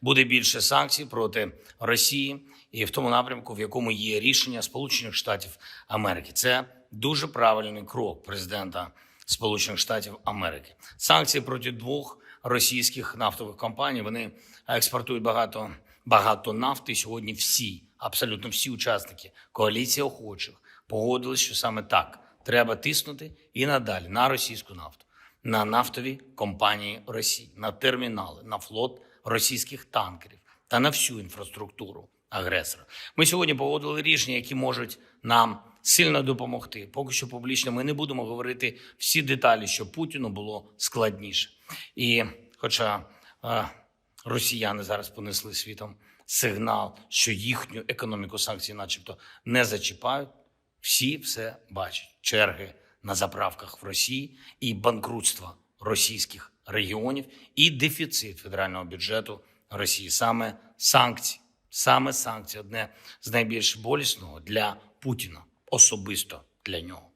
Буде більше санкцій проти Росії і в тому напрямку, в якому є рішення Сполучених Штатів Америки. Це дуже правильний крок президента Сполучених Штатів Америки. Санкції проти двох російських нафтових компаній. Вони експортують багато багато нафти. Сьогодні всі, абсолютно всі учасники коаліції охочих погодились, що саме так треба тиснути і надалі на російську нафту, на нафтові компанії Росії, на термінали, на флот російських танкерів та на всю інфраструктуру агресора. Ми сьогодні погодили рішення, які можуть нам сильно допомогти. Поки що публічно ми не будемо говорити всі деталі, щоб Путіну було складніше. І хоча е, росіяни зараз понесли світом сигнал, що їхню економіку санкцій, начебто, не зачіпають, всі все бачать. Черги на заправках в Росії і банкрутство російських регіонів, і дефіцит федерального бюджету Росії. Саме санкції, саме санкції одне з найбільш болісного для Путіна, особисто для нього.